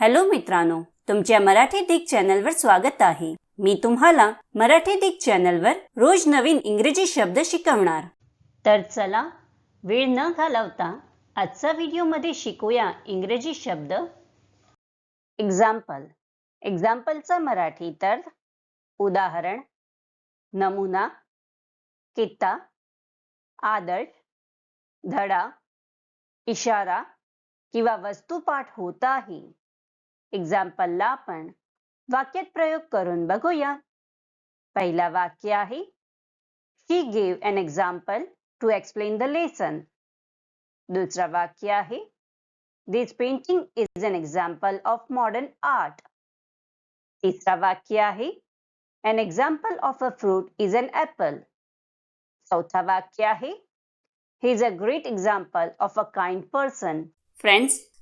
Hello मित्रांनो तुमच्या मराठी दिग चॅनलवर स्वागत आहे. मी तुम्हाला मराठी दिग चॅनलवर रोज नवीन इंग्रजी शब्द शिकवणार. तर चला वेळ न घालवता आजचा व्हिडिओमध्ये शिकूया इंग्रजी शब्द. एक्झाम्पल एक्झाम्पलचा मराठी तर उदाहरण नमुना कित्ता आदर्श धडा इशारा किंवा वस्तुपाठ होताही एक्झाम्पलला आपण वाक्यात प्रयोग करून बघूया. पहिला वाक्य आहे he gave an example to explain the lesson दुसरा वाक्य आहे this painting is an example of modern art तिसरा वाक्य आहे an example of a fruit is an apple चौथा वाक्य आहे he is a great example of a kind person friends